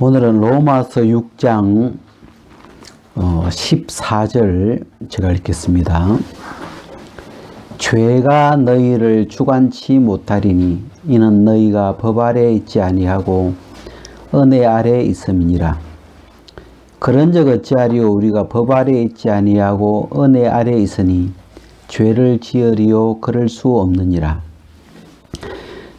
오늘은 로마서 6장 14절 제가 읽겠습니다. 죄가 너희를 주관치 못하리니 이는 너희가 법 아래 있지 아니하고 은혜 아래 있음이니라. 그런즉 어찌하리요 우리가 법 아래 있지 아니하고 은혜 아래 있으니 죄를 지으리요 그럴 수 없느니라.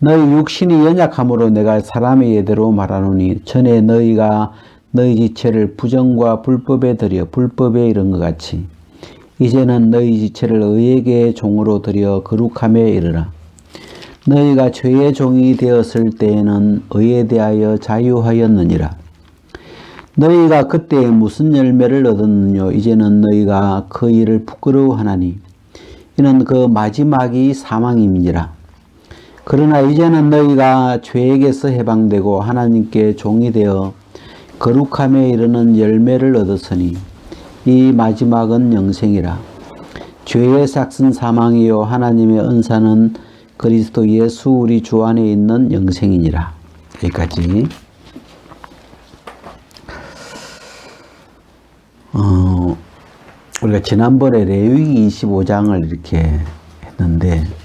너희 육신이 연약함으로 내가 사람의 예대로 말하노니 전에 너희가 너희 지체를 부정과 불법에 들여 불법에 이른 것 같이 이제는 너희 지체를 의에게 종으로 들여 거룩함에 이르라. 너희가 죄의 종이 되었을 때에는 의에 대하여 자유하였느니라. 너희가 그때 무슨 열매를 얻었느뇨? 이제는 너희가 그 일을 부끄러워하나니 이는 그 마지막이 사망임이니라. 그러나 이제는 너희가 죄에게서 해방되고 하나님께 종이 되어 거룩함에 이르는 열매를 얻었으니 이 마지막은 영생이라. 죄의 삭은 사망이요 하나님의 은사는 그리스도 예수 우리 주 안에 있는 영생이니라. 여기까지. 어, 우리가 지난번에 레위기 25장을 이렇게 했는데 어,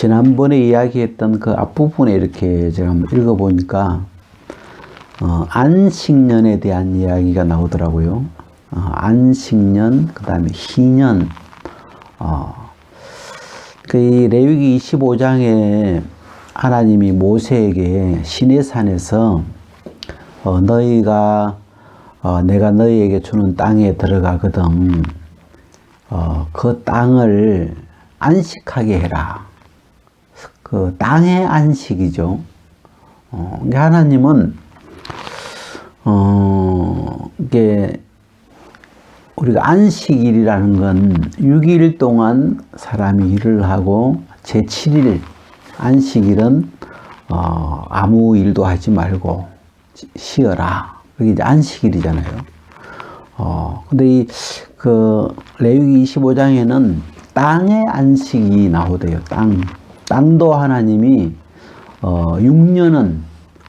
지난번에 이야기했던 그 앞부분에 이렇게 제가 한번 읽어보니까 어, 안식년에 대한 이야기가 나오더라고요. 어, 안식년, 그 다음에 희년. 어, 그이 레위기 25장에 하나님이 모세에게 시내산에서 어, 너희가 어, 내가 너희에게 주는 땅에 들어가거든. 어, 그 땅을 안식하게 해라. 그 땅의 안식이죠. 어, 하나님은 어, 이게 우리가 안식일이라는 건 6일 동안 사람이 일을 하고 제 7일 안식일은 어, 아무 일도 하지 말고 쉬어라. 그게 이제 안식일이잖아요. 어, 근데 이, 그, 레위기 25장에는 땅의 안식이 나오대요. 땅. 땅도 하나님이 어, 6년은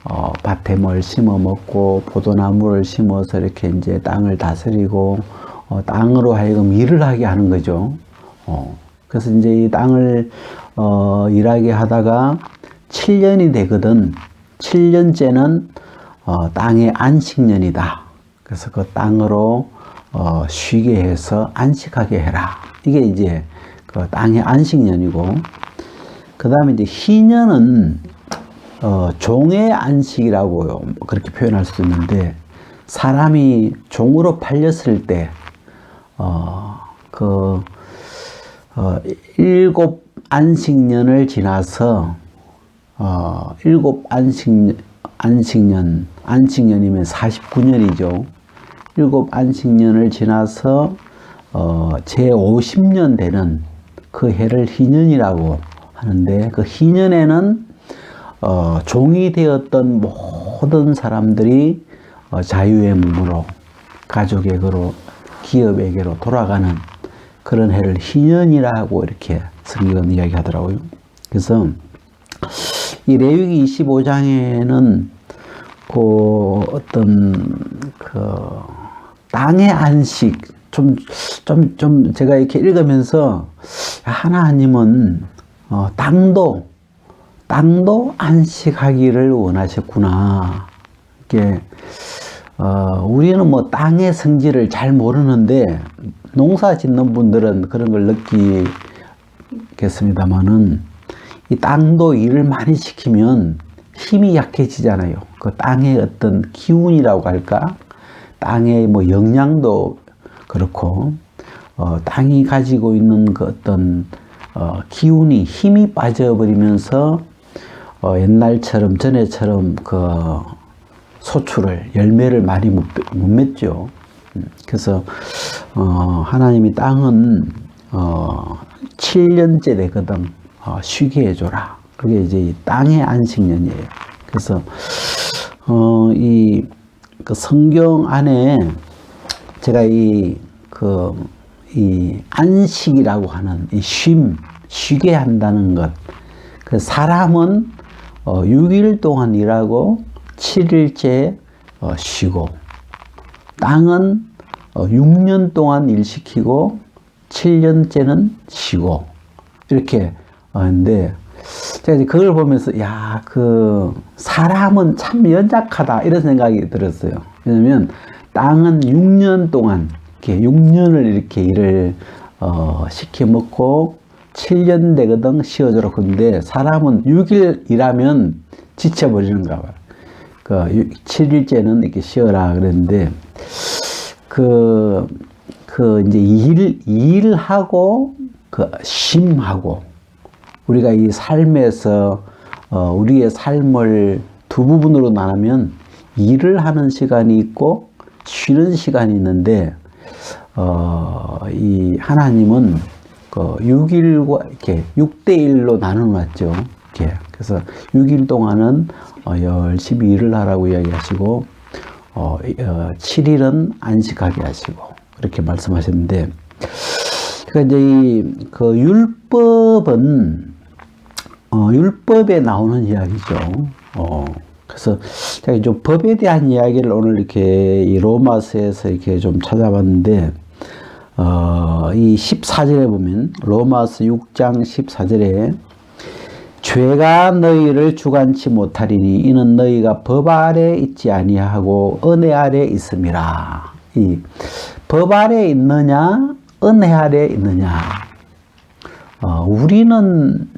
어, 밭에 뭘 심어 먹고 포도나무를 심어서 이렇게 이제 땅을 다스리고 어, 땅으로 하여금 일을 하게 하는 거죠. 어, 그래서 이제 이 땅을 어, 일하게 하다가 7년이 되거든. 7년째는 어, 땅의 안식년이다. 그래서 그 땅으로 어, 쉬게 해서 안식하게 해라. 이게 이제 그 땅의 안식년이고, 그 다음에 이제 희년은 어, 종의 안식이라고 그렇게 표현할 수 있는데, 사람이 종으로 팔렸을 때, 어, 그, 어, 일곱 안식년을 지나서, 어, 일곱 안식, 안식년, 안식년이면 49년이죠. 일곱 안식년을 지나서, 어, 제 50년 되는 그 해를 희년이라고 하는데 그 희년에는 어, 종이 되었던 모든 사람들이 어, 자유의 몸으로 가족에게로 기업에게로 돌아가는 그런 해를 희년이라고 이렇게 성경은 이야기하더라고요. 그래서 이 레위기 25장에는 그 어떤 그 땅의 안식 좀, 좀, 좀 제가 이렇게 읽으면서 하나님은 어, 땅도, 땅도 안식하기를 원하셨구나. 이게, 어, 우리는 뭐 땅의 성질을 잘 모르는데 농사 짓는 분들은 그런 걸 느끼겠습니다만은 이 땅도 일을 많이 시키면 힘이 약해지잖아요. 그 땅의 어떤 기운이라고 할까? 땅의 뭐 영양도 그렇고 어, 땅이 가지고 있는 그 어떤 어, 기운이 힘이 빠져버리면서 어, 옛날처럼 전에처럼 그 소출을 열매를 많이 못, 못 맺죠. 음, 그래서 어, 하나님이 땅은 어, 7년째 되거든 어, 쉬게 해줘라. 그게 이제 이 땅의 안식년이에요. 그래서 어, 이 그 성경 안에 제가 이그 이 안식이라고 하는 이 쉼, 쉬게 한다는 것. 그 사람은 어, 6일 동안 일하고 7일째 어, 쉬고 땅은 어, 6년 동안 일시키고 7년째는 쉬고 이렇게 하는데 제가 이제 그걸 보면서 야 그 사람은 참 연약하다 이런 생각이 들었어요. 왜냐면 땅은 6년 동안 이렇게 6년을 이렇게 일을 어, 시켜 먹고 7년 되거든 쉬어주라 그런데 사람은 6일 일하면 지쳐버리는가 봐요. 그 7일째는 이렇게 쉬어라 그랬는데 그, 그 이제 일, 일하고 그 쉼하고 우리가 이 삶에서 어, 우리의 삶을 두 부분으로 나누면 일을 하는 시간이 있고 쉬는 시간이 있는데 어, 이 하나님은 그 6일과 이렇게 6대 1로 나눠 놨죠. 이렇게. 그래서 6일 동안은 어, 열심히 일을 하라고 이야기하시고 어, 어, 7일은 안식하게 하시고 그렇게 말씀하셨는데 그러니까 이제 이 그 율법은 어, 율법에 나오는 이야기죠. 어, 그래서 제가 좀 법에 대한 이야기를 오늘 이렇게 이 로마서에서 이렇게 좀 찾아봤는데, 어, 이 14절에 보면, 로마서 6장 14절에, 죄가 너희를 주관치 못하리니 이는 너희가 법 아래 있지 아니하고 은혜 아래 있음이라. 이 법 아래 있느냐, 은혜 아래 있느냐. 어, 우리는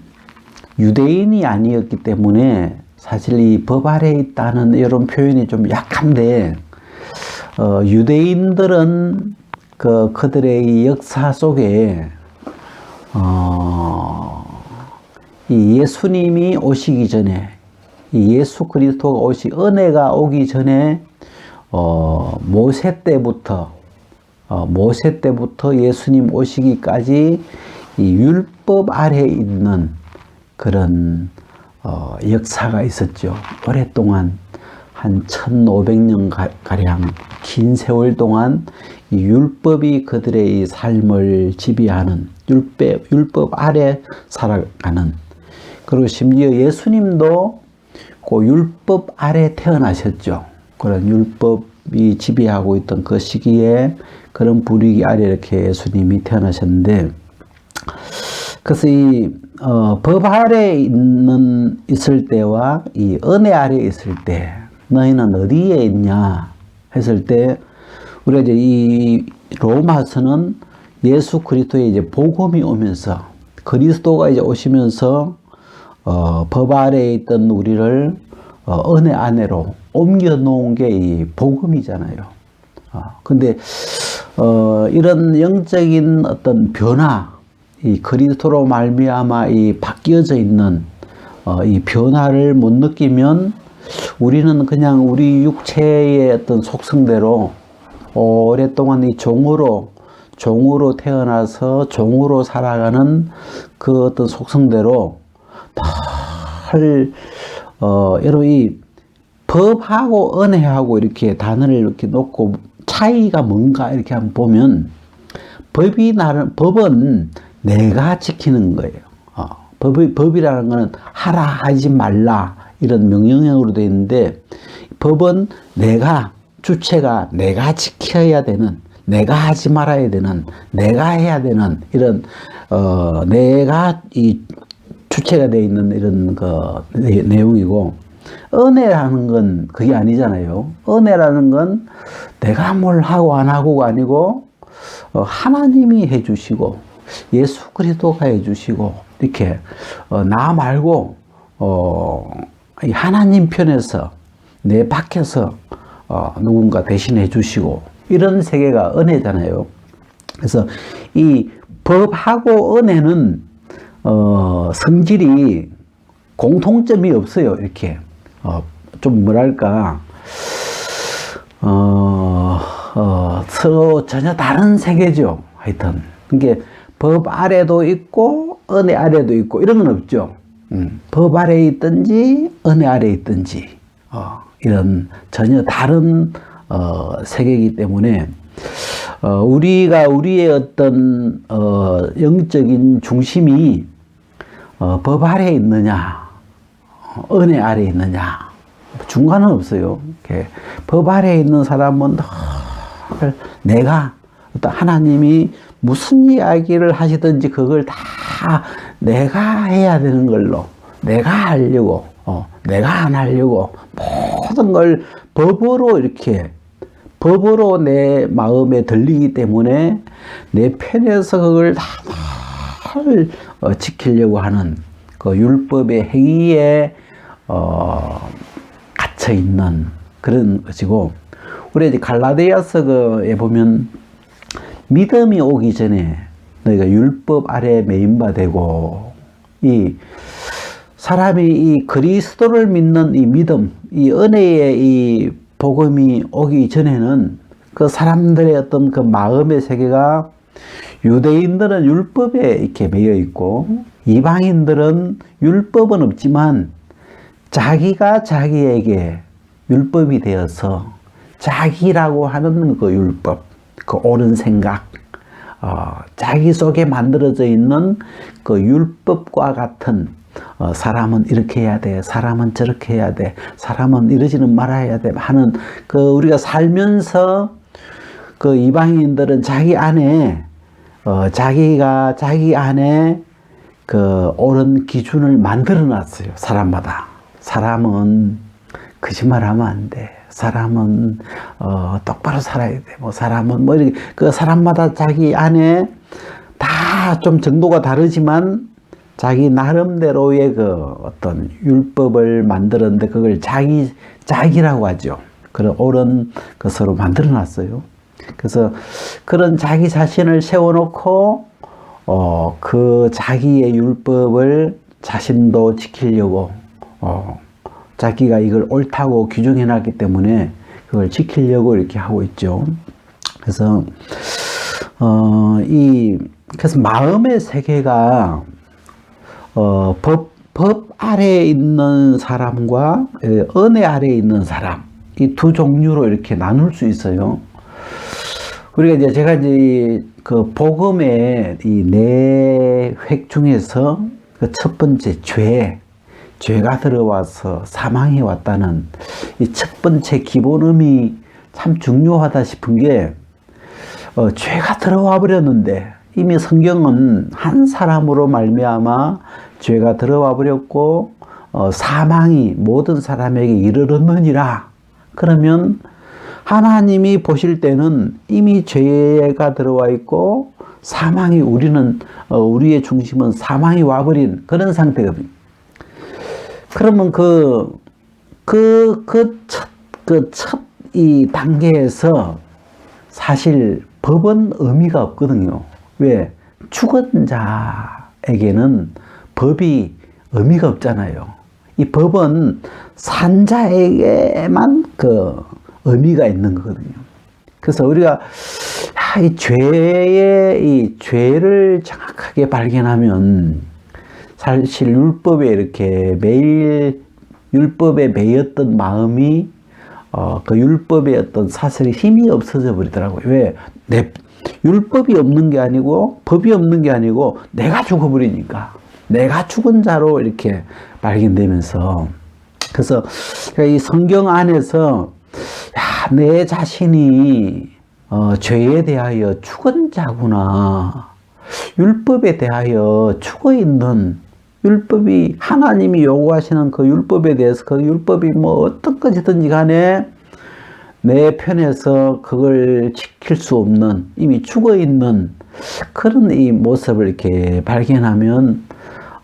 유대인이 아니었기 때문에 사실 이 법 아래 있다는 이런 표현이 좀 약한데 어, 유대인들은 그 그들의 이 역사 속에 어, 이 예수님이 오시기 전에 이 예수 그리스도가 오시 은혜가 오기 전에 어, 모세 때부터 어, 모세 때부터 예수님 오시기까지 이 율법 아래 있는 그런 어, 역사가 있었죠. 오랫동안 한 1500년 가량 긴 세월 동안 이 율법이 그들의 이 삶을 지배하는 율법, 율법 아래 살아가는 그리고 심지어 예수님도 그 율법 아래 태어나셨죠. 그런 율법이 지배하고 있던 그 시기에 그런 분위기 아래 이렇게 예수님이 태어나셨는데 그래서 이, 어, 법 아래 있는, 있을 때와 이 은혜 아래 있을 때, 너희는 어디에 있냐? 했을 때, 우리가 이제 이 로마서는 예수 그리스도의 이제 복음이 오면서, 그리스도가 이제 오시면서, 어, 법 아래에 있던 우리를 어, 은혜 안으로 옮겨 놓은 게 이 복음이잖아요. 어, 근데, 어, 이런 영적인 어떤 변화, 이 그리스도로 말미암아 이 바뀌어져 있는 어, 이 변화를 못 느끼면 우리는 그냥 우리 육체의 어떤 속성대로 오랫동안 이 종으로 종으로 태어나서 종으로 살아가는 그 어떤 속성대로 늘 어, 여러분 이 법하고 은혜하고 이렇게 단어를 이렇게 놓고 차이가 뭔가 이렇게 한번 보면 법이 나는 법은 내가 지키는 거예요. 어, 법이, 법이라는 거는 하라 하지 말라 이런 명령형으로 되어 있는데 법은 내가 주체가 내가 지켜야 되는 내가 하지 말아야 되는 내가 해야 되는 이런 어 내가 이 주체가 되어 있는 이런 그 내용이고 은혜라는 건 그게 아니잖아요. 은혜라는 건 내가 뭘 하고 안 하고가 아니고 어 하나님이 해주시고 예수 그리스도가 해주시고 이렇게 어, 나 말고 어, 하나님 편에서 내 밖에서 어, 누군가 대신해 주시고 이런 세계가 은혜잖아요. 그래서 이 법하고 은혜는 어, 성질이 공통점이 없어요. 이렇게 어, 좀 뭐랄까 어, 어, 서로 전혀 다른 세계죠. 하여튼. 이게 법 아래도 있고, 은혜 아래도 있고, 이런 건 없죠. 음, 법 아래에 있든지, 은혜 아래에 있든지, 어, 이런 전혀 다른, 어, 세계이기 때문에, 어, 우리가 우리의 어떤, 어, 영적인 중심이, 어, 법 아래에 있느냐, 어, 은혜 아래에 있느냐, 중간은 없어요. 이렇게 법 아래에 있는 사람은 늘 내가 어떤 하나님이 무슨 이야기를 하시든지 그걸 다 내가 해야 되는 걸로 내가 하려고 어, 내가 안 하려고 모든 걸 법으로 이렇게 법으로 내 마음에 들리기 때문에 내 편에서 그걸 다 잘, 어, 지키려고 하는 그 율법의 행위에 어, 갇혀 있는 그런 것이고 우리 이제 갈라디아서에 보면 믿음이 오기 전에 너희가 율법 아래 매인바 되고 이 사람이 이 그리스도를 믿는 이 믿음, 이 은혜의 이 복음이 오기 전에는 그 사람들의 어떤 그 마음의 세계가 유대인들은 율법에 이렇게 매여 있고 이방인들은 율법은 없지만 자기가 자기에게 율법이 되어서 자기라고 하는 그 율법, 그 옳은 생각, 어, 자기 속에 만들어져 있는 그 율법과 같은 어, 사람은 이렇게 해야 돼, 사람은 저렇게 해야 돼, 사람은 이러지는 말아야 돼 하는 그 우리가 살면서 그 이방인들은 자기 안에 어, 자기가 자기 안에 그 옳은 기준을 만들어 놨어요 사람마다 사람은 거짓말하면 안 돼. 사람은 어, 똑바로 살아야 돼. 뭐 사람은 뭐 이렇게 그 사람마다 자기 안에 다 좀 정도가 다르지만 자기 나름대로의 그 어떤 율법을 만들었는데 그걸 자기 자기라고 하죠. 그런 옳은 것으로 만들어 놨어요. 그래서 그런 자기 자신을 세워놓고 어, 그 자기의 율법을 자신도 지키려고 어, 자기가 이걸 옳다고 규정해 놨기 때문에 그걸 지키려고 이렇게 하고 있죠. 그래서 어, 이 그래서 마음의 세계가 어, 법, 법 아래에 있는 사람과 에, 은혜 아래에 있는 사람 이 두 종류로 이렇게 나눌 수 있어요. 우리가 이제 제가 이제 그 복음의 이 네 획 중에서 그 첫 번째 죄, 죄가 들어와서 사망이 왔다는 이 첫 번째 기본음이 참 중요하다 싶은 게 어, 죄가 들어와 버렸는데 이미 성경은 한 사람으로 말미암아 죄가 들어와 버렸고 어, 사망이 모든 사람에게 이르렀느니라 그러면 하나님이 보실 때는 이미 죄가 들어와 있고 사망이 우리는 어, 우리의 중심은 사망이 와버린 그런 상태거든요. 그러면 그, 그, 그 첫, 그 첫 이 단계에서 사실 법은 의미가 없거든요. 왜? 죽은 자에게는 법이 의미가 없잖아요. 이 법은 산자에게만 그 의미가 있는 거거든요. 그래서 우리가 아, 이 죄의 이 죄를 정확하게 발견하면 사실 율법에 이렇게 매일 율법에 매였던 마음이 어, 그 율법의 어떤 사슬이 힘이 없어져 버리더라고요. 왜? 내 율법이 없는 게 아니고 법이 없는 게 아니고 내가 죽어버리니까 내가 죽은 자로 이렇게 발견되면서 그래서 이 성경 안에서 야, 내 자신이 어, 죄에 대하여 죽은 자구나. 율법에 대하여 죽어 있는 율법이 하나님이 요구하시는 그 율법에 대해서 그 율법이 뭐 어떤 것이든지 간에 내 편에서 그걸 지킬 수 없는 이미 죽어 있는 그런 이 모습을 이렇게 발견하면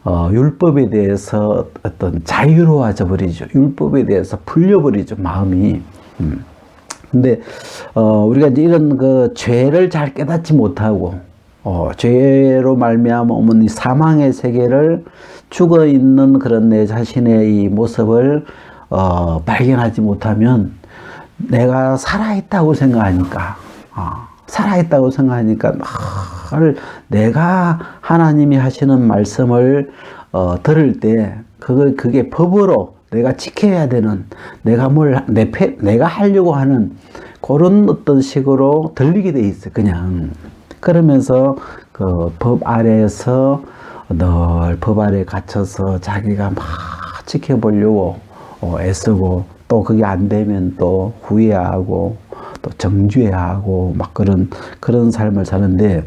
어, 율법에 대해서 어떤 자유로워져 버리죠. 율법에 대해서 풀려버리죠 마음이. 음. 근데 어, 우리가 이제 이런 그 죄를 잘 깨닫지 못하고 어, 죄로 말미암아 오는 이 사망의 세계를 죽어 있는 그런 내 자신의 이 모습을 어, 발견하지 못하면 내가 살아있다고 생각하니까, 아, 살아있다고 생각하니까, 늘 내가 하나님이 하시는 말씀을 어, 들을 때, 그거, 그게 법으로 내가 지켜야 되는, 내가 뭘, 내, 패, 내가 하려고 하는 그런 어떤 식으로 들리게 돼 있어, 그냥. 그러면서 그 법 아래에서 늘 법 아래 갇혀서 자기가 막 지켜보려고 어, 애쓰고 또 그게 안 되면 또 후회하고 또 정죄하고 막 그런 그런 삶을 사는데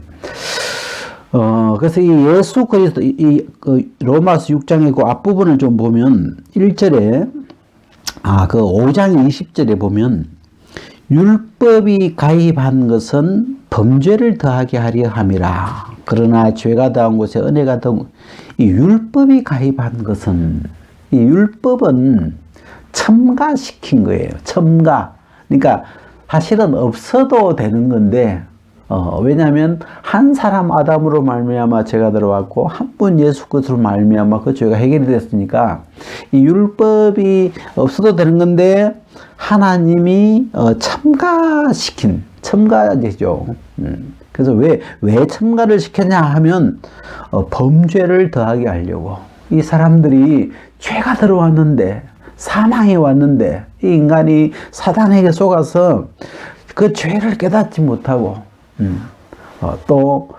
어 그래서 이 예수 그리스도 이, 이, 그 로마서 6장의 그 앞부분을 좀 보면 1절에 아 그 5장 20절에 보면 율법이 가입한 것은 범죄를 더하게 하려 함이라. 그러나 죄가 더한 곳에 은혜가 더한 이 율법이 가입한 것은 이 율법은 첨가시킨 거예요. 첨가. 그러니까 사실은 없어도 되는 건데 어, 왜냐하면 한 사람 아담으로 말미암아 죄가 들어왔고 한 분 예수 그리스도로 말미암아 그 죄가 해결이 됐으니까 이 율법이 없어도 되는 건데 하나님이 어, 첨가시킨 첨가되죠. 음. 그래서 왜 왜 첨가를 시켰냐 하면 어, 범죄를 더하게 하려고 이 사람들이 죄가 들어왔는데 사망이 왔는데 이 인간이 사단에게 속아서 그 죄를 깨닫지 못하고 음, 어, 또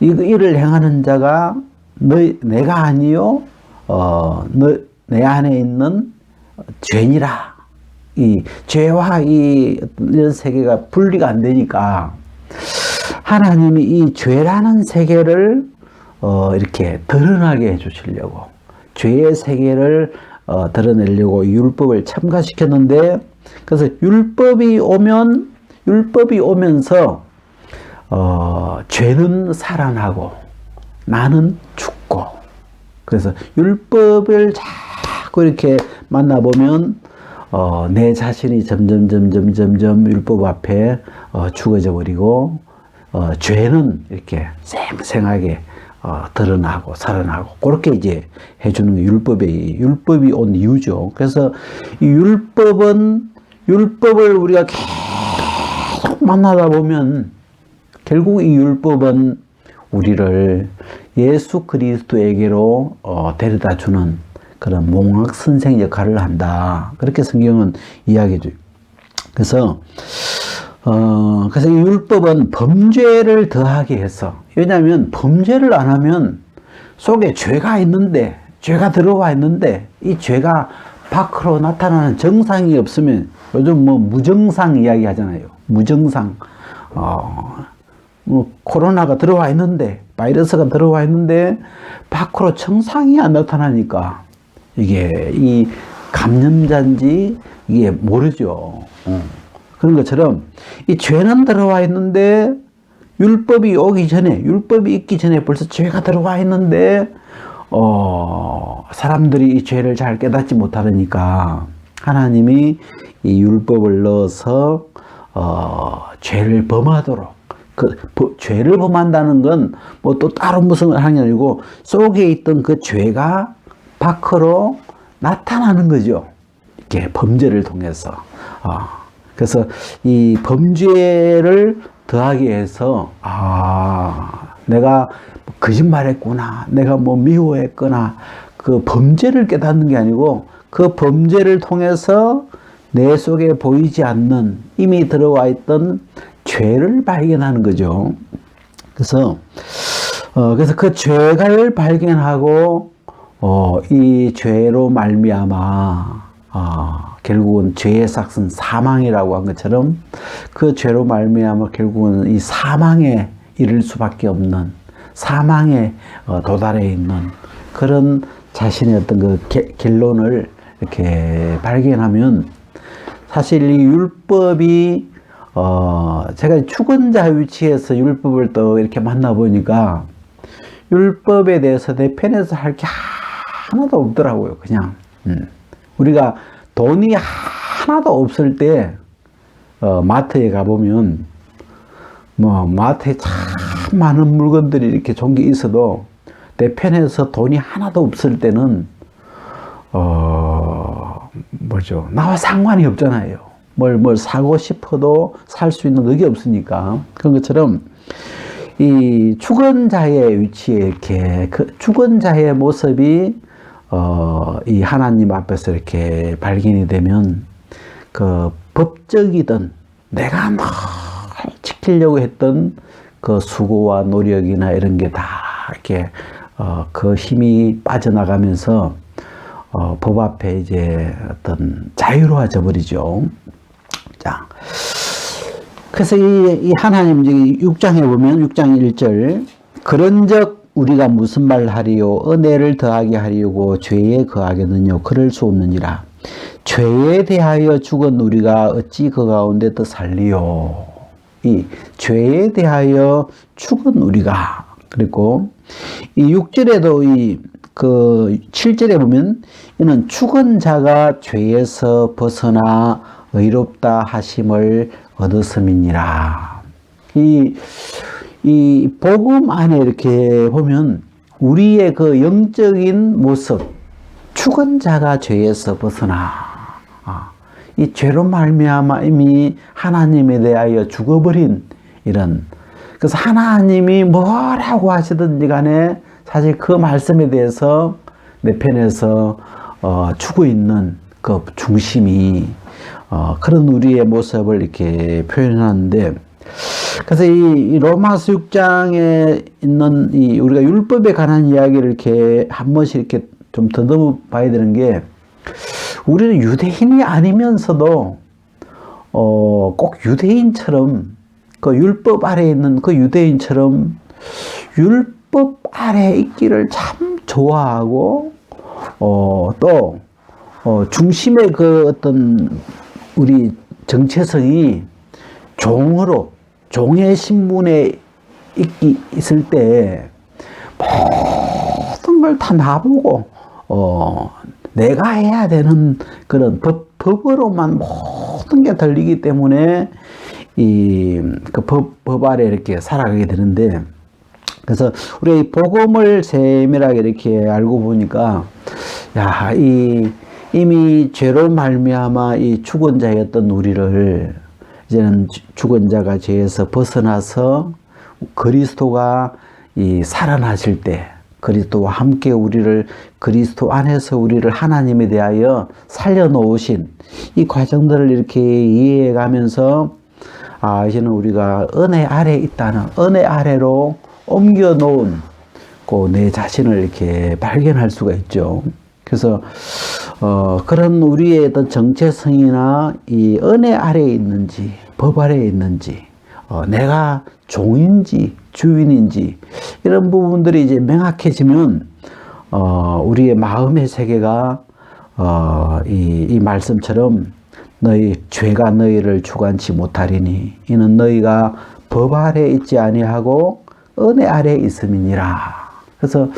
이, 이를 행하는 자가 너, 내가 아니요 어, 너, 내 안에 있는 죄니라 이 죄와 이 이런 세계가 분리가 안 되니까 하나님이 이 죄라는 세계를 어, 이렇게 드러나게 해 주시려고 죄의 세계를 어, 드러내려고 율법을 첨가시켰는데 그래서 율법이 오면 율법이 오면서 어, 죄는 살아나고 나는 죽고 그래서 율법을 자꾸 이렇게 만나보면 어, 내 자신이 점점 점점 점점 율법 앞에 어, 죽어져 버리고 어, 죄는 이렇게 생생하게 어, 드러나고 살아나고 그렇게 이제 해주는 게 율법의 율법이 온 이유죠. 그래서 이 율법은 율법을 우리가 계속 만나다 보면 결국 이 율법은 우리를 예수 그리스도에게로 어, 데려다 주는 그런 몽학 선생 역할을 한다. 그렇게 성경은 이야기해줘. 그래서 어, 그래서 이 율법은 범죄를 더하게 해서, 왜냐하면 범죄를 안 하면 속에 죄가 있는데, 죄가 들어와 있는데, 이 죄가 밖으로 나타나는 정상이 없으면, 요즘 뭐 무정상 이야기 하잖아요. 무정상. 어, 뭐 코로나가 들어와 있는데, 바이러스가 들어와 있는데, 밖으로 정상이 안 나타나니까, 이게 이 감염자인지 이게 모르죠. 어. 그런 것처럼 이 죄는 들어와 있는데 율법이 오기 전에 율법이 있기 전에 벌써 죄가 들어와 있는데 어 사람들이 이 죄를 잘 깨닫지 못하니까 하나님이 이 율법을 넣어서 어 죄를 범하도록 그 버, 죄를 범한다는 건 뭐또 따로 무슨 하는 게 아니고 속에 있던 그 죄가 밖으로 나타나는 거죠. 이렇게 범죄를 통해서. 어. 그래서 이 범죄를 더하기 위해서 아 내가 거짓말했구나 내가 뭐 미워했거나 그 범죄를 깨닫는 게 아니고 그 범죄를 통해서 내 속에 보이지 않는 이미 들어와 있던 죄를 발견하는 거죠. 그래서 어 그래서 그 죄를 발견하고 어 이 죄로 말미암아 아 결국은 죄의 삭은 사망이라고 한 것처럼 그 죄로 말미암아 결국은 이 사망에 이를 수밖에 없는 사망에 어, 도달해 있는 그런 자신의 어떤 그 결론을 이렇게 발견하면 사실 이 율법이 어 제가 추근자 위치에서 율법을 또 이렇게 만나 보니까 율법에 대해서 내 편에서 할 게 하나도 없더라고요 그냥 음. 우리가 돈이 하나도 없을 때 어, 마트에 가보면 뭐 마트에 참 많은 물건들이 이렇게 종기 있어도 내 편에서 돈이 하나도 없을 때는 어 뭐죠 나와 상관이 없잖아요. 뭘, 뭘 사고 싶어도 살 수 있는 그게 없으니까. 그런 것처럼 이 죽은 자의 위치에 이렇게 그 죽은 자의 모습이 어, 이 하나님 앞에서 이렇게 발견이 되면 그 법적이든 내가 막 지키려고 했던 그 수고와 노력이나 이런 게 다 이렇게 어, 그 힘이 빠져나가면서 어, 법 앞에 이제 어떤 자유로워져 버리죠. 자, 그래서 이, 이 하나님 이제 6장에 보면 6장 1절 그런적 우리가 무슨 말 하리요? 은혜를 더하게 하리고 죄에 거하겠느냐? 그럴 수 없느니라. 죄에 대하여 죽은 우리가 어찌 그 가운데 더 살리요? 이 죄에 대하여 죽은 우리가. 그리고 이 6절에도 이 그 7절에 보면 이는 죽은 자가 죄에서 벗어나 의롭다 하심을 얻었음이니라. 이, 이 복음 안에 이렇게 보면 우리의 그 영적인 모습, 죽은 자가 죄에서 벗어나. 아, 이 죄로 말미암아 이미 하나님에 대하여 죽어버린 이런 그래서 하나님이 뭐라고 하시든지 간에 사실 그 말씀에 대해서 내 편에서 어, 주고 있는 그 중심이 어, 그런 우리의 모습을 이렇게 표현하는데 그래서 이, 이 로마서 6장에 있는 이 우리가 율법에 관한 이야기를 이렇게 한 번씩 이렇게 좀 더듬어 봐야 되는 게 우리는 유대인이 아니면서도 어, 꼭 유대인처럼 그 율법 아래에 있는 그 유대인처럼 율법 아래에 있기를 참 좋아하고 어, 또 어, 중심의 그 어떤 우리 정체성이 종으로 종의 신분에 있기, 있을 때 모든 걸 다 나보고 어, 내가 해야 되는 그런 법, 법으로만 모든 게 들리기 때문에 이그 법, 법 아래 이렇게 살아가게 되는데 그래서 우리가 이 복음을 세밀하게 이렇게 알고 보니까 야, 이 이미 죄로 말미암아 이 죽은 자였던 우리를 이제는 죽은 자가 죄에서 벗어나서 그리스도가 이 살아나실 때 그리스도와 함께 우리를 그리스도 안에서 우리를 하나님에 대하여 살려 놓으신 이 과정들을 이렇게 이해해 가면서 아 이제는 우리가 은혜 아래 있다는 은혜 아래로 옮겨 놓은 그 내 자신을 이렇게 발견할 수가 있죠. 그래서 어, 그런 우리의 어떤 정체성이나 이 은혜 아래에 있는지 법 아래에 있는지 어, 내가 종인지 주인인지 이런 부분들이 이제 명확해지면 어, 우리의 마음의 세계가 어, 이, 이 말씀처럼 너희 죄가 너희를 주관치 못하리니 이는 너희가 법 아래 있지 아니하고 은혜 아래 있음이니라. 그래서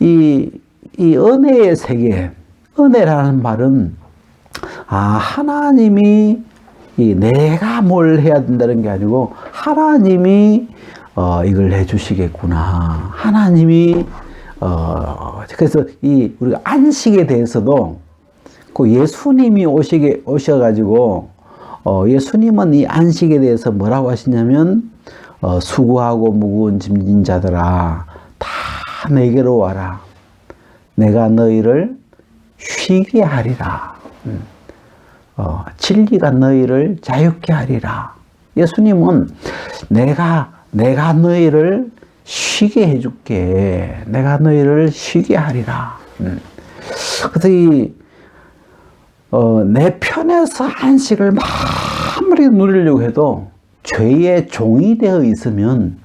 이, 이 은혜의 세계, 은혜라는 말은 아 하나님이 이 내가 뭘 해야 된다는 게 아니고 하나님이 어, 이걸 해주시겠구나. 하나님이 어, 그래서 이 우리가 안식에 대해서도 그 예수님이 오시게 오셔가지고 어, 예수님은 이 안식에 대해서 뭐라고 하시냐면 어, 수고하고 무거운 짐진 자들아 다 내게로 와라. 내가 너희를 쉬게 하리라. 음. 어, 진리가 너희를 자유케 하리라. 예수님은 내가 내가 너희를 쉬게 해줄게. 내가 너희를 쉬게 하리라. 음. 그래서 이, 어, 내 편에서 안식을 아무리 누리려고 해도 죄의 종이 되어 있으면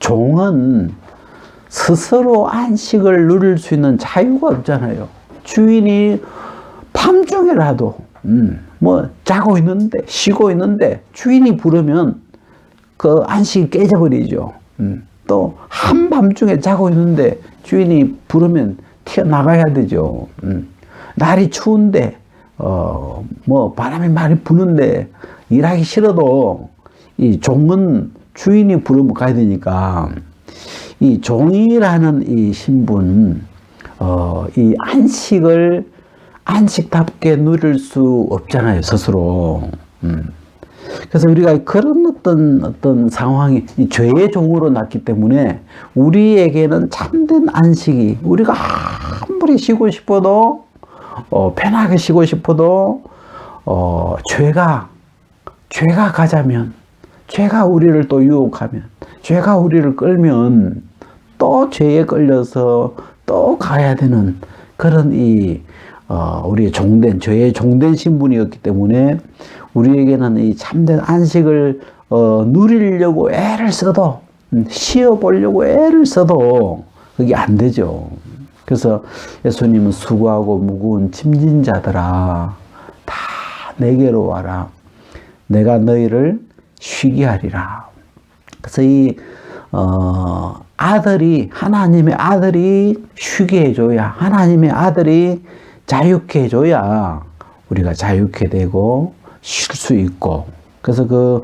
종은 스스로 안식을 누릴 수 있는 자유가 없잖아요. 주인이 밤중에라도 음, 뭐 자고 있는데 쉬고 있는데 주인이 부르면 그 안식이 깨져버리죠. 음, 또 한밤중에 자고 있는데 주인이 부르면 튀어나가야 되죠. 음, 날이 추운데 어, 뭐 바람이 많이 부는데 일하기 싫어도 이 종은 주인이 부르면 가야 되니까 이 종이라는 이 신분, 어, 이 안식을 안식답게 누릴 수 없잖아요, 스스로. 음. 그래서 우리가 그런 어떤 어떤 상황이 이 죄의 종으로 났기 때문에 우리에게는 참된 안식이 우리가 아무리 쉬고 싶어도 어, 편하게 쉬고 싶어도 어, 죄가 죄가 가자면 죄가 우리를 또 유혹하면 죄가 우리를 끌면 또 죄에 끌려서 또 가야 되는 그런 이 어, 우리의 종된 죄의 종된 신분이었기 때문에 우리에게는 이 참된 안식을 어, 누리려고 애를 써도 음, 쉬어 보려고 애를 써도 그게 안 되죠. 그래서 예수님은 수고하고 무거운 짐진 자들아 다 내게로 와라. 내가 너희를 쉬게 하리라. 그래서 이 어, 아들이 하나님의 아들이 쉬게 해줘야 하나님의 아들이 자유케 해줘야 우리가 자유케 되고 쉴 수 있고. 그래서 그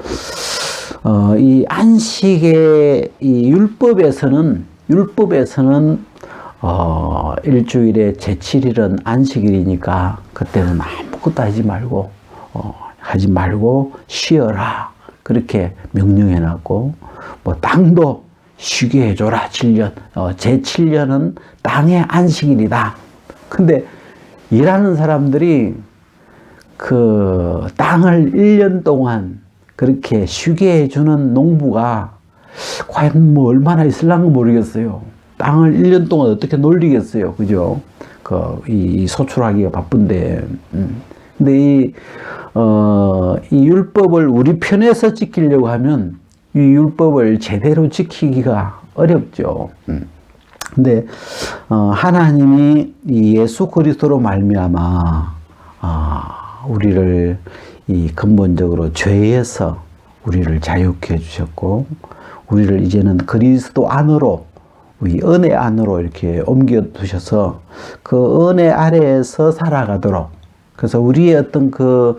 어, 이 안식의 이 율법에서는 율법에서는 어, 일주일에 제7일은 안식일이니까 그때는 아무것도 하지 말고 어, 하지 말고 쉬어라 그렇게 명령해 놨고 뭐 땅도 쉬게 해줘라 7년 어, 제 7년은 땅의 안식일이다 근데 일하는 사람들이 그 땅을 1년 동안 그렇게 쉬게 해주는 농부가 과연 뭐 얼마나 있을랑가 모르겠어요. 땅을 1년 동안 어떻게 놀리겠어요. 그죠? 그, 이 소출하기가 바쁜데. 음. 근데 이, 어, 이 율법을 우리 편에서 지키려고 하면 이 율법을 제대로 지키기가 어렵죠. 음. 근데 어, 하나님이 이 예수 그리스도로 말미암아 아, 우리를 이 근본적으로 죄에서 우리를 자유케 해주셨고 우리를 이제는 그리스도 안으로 이 은혜 안으로 이렇게 옮겨 두셔서 그 은혜 아래에서 살아가도록 그래서 우리의 어떤 그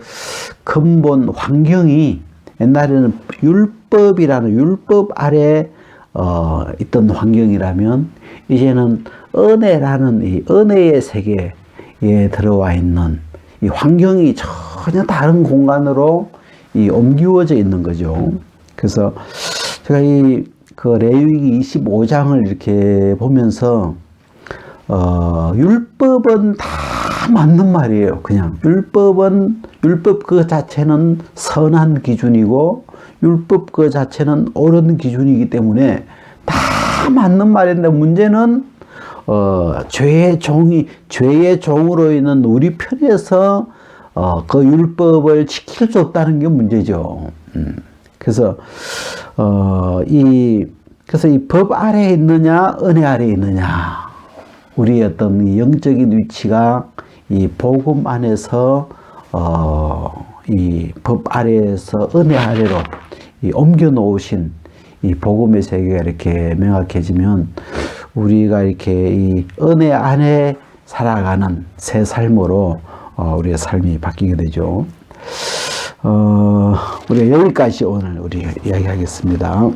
근본 환경이 옛날에는 율법이라는 율법 아래 어, 있던 환경이라면 이제는 은혜라는 이 은혜의 세계에 들어와 있는 이 환경이 전혀 다른 공간으로 이 옮기워져 있는 거죠. 그래서 제가 이 그 레위기 25장을 이렇게 보면서 어, 율법은 다 맞는 말이에요. 그냥 율법은 율법 그 자체는 선한 기준이고 율법 그 자체는 옳은 기준이기 때문에 다 맞는 말인데 문제는 어, 죄의 종이 죄의 종으로 있는 우리 편에서 어, 그 율법을 지킬 수 없다는 게 문제죠. 음. 그래서 어, 이 그래서 이 법 아래에 있느냐 은혜 아래에 있느냐 우리의 어떤 이 영적인 위치가 이 복음 안에서 어, 이 법 아래에서 은혜 아래로 이 옮겨 놓으신 이 복음의 세계가 이렇게 명확해지면 우리가 이렇게 이 은혜 안에 살아가는 새 삶으로 어, 우리의 삶이 바뀌게 되죠. 어, 우리가 여기까지 오늘 우리 이야기하겠습니다.